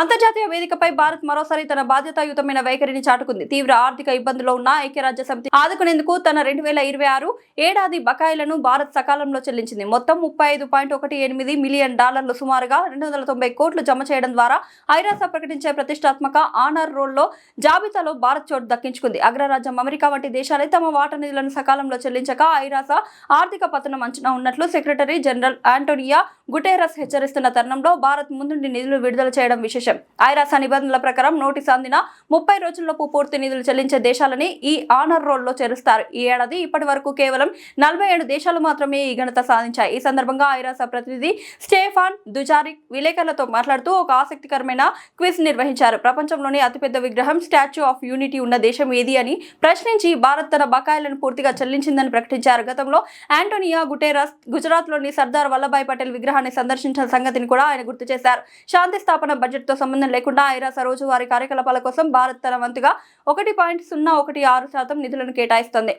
అంతర్జాతీయ వేదికపై భారత్ మరోసారి తన బాధ్యతాయుతమైన వైఖరిని చాటుకుంది. తీవ్ర ఆర్థిక ఇబ్బందుల్లో ఉన్న ఐక్యరాజ్య సమితి ఆదుకునేందుకు తన రెండు వేల ఇరవై ఆరు ఏడాది బకాయిలను భారత్ సకాలంలో చెల్లించింది. మొత్తం ముప్పై ఐదు పాయింట్ ఒకటి ఎనిమిది మిలియన్ డాలర్లు సుమారుగా రెండు వందల తొంభై కోట్లు జమ చేయడం ద్వారా ఐరాస ప్రకటించే ప్రతిష్టాత్మక ఆనర్ రోల్లో జాబితాలో భారత్ చోటు దక్కించుకుంది. అగ్రరాజ్యం అమెరికా వంటి దేశాలే తమ వాటా నిధులను సకాలంలో చెల్లించక ఐరాస ఆర్థిక పతనం అంచనా ఉన్నట్లు సెక్రటరీ జనరల్ ఆంటోనియా గుటేరస్ హెచ్చరిస్తున్న తరుణంలో భారత్ ముందుండి నిధులు విడుదల చేయడం విశేషం. ఐరాస నిబంధనల ప్రకారం నోటీసు అందిన ముప్పై రోజుల్లోపు పూర్తి నిధులు చెల్లించే దేశాలని ఈ ఆనర్ రోల్లో చేరుస్తారు. ఈ ఏడాది ఇప్పటి వరకు కేవలం నలభై ఏడు దేశాలు మాత్రమే ఈ ఘనత సాధించాయి. ఈ సందర్భంగా ఐరాస ప్రతినిధి స్టేఫాన్ దుజారిక్ విలేకరులతో మాట్లాడుతూ ఒక ఆసక్తికరమైన క్విజ్ నిర్వహించారు. ప్రపంచంలోని అతిపెద్ద విగ్రహం స్టాచ్యూ ఆఫ్ యూనిటీ ఉన్న దేశం ఏది అని ప్రశ్నించి భారత్ తన బకాయిలను పూర్తిగా చెల్లించిందని ప్రకటించారు. గతంలో ఆంటోనియా గుటేరస్ గుజరాత్లోని సర్దార్ వల్లభాయ్ పటేల్ విగ్రహాన్ని సందర్శించిన సంగతిని కూడా ఆయన గుర్తు చేశారు. శాంతి స్థాపన బడ్జెట్తో సంబంధం లేకుండా ఐరాస రోజువారీ కార్యకలాపాల కోసం భారత్ తన వంతుగా ఒకటి పాయింట్ సున్నా ఒకటి ఆరు శాతం నిధులను కేటాయిస్తోంది.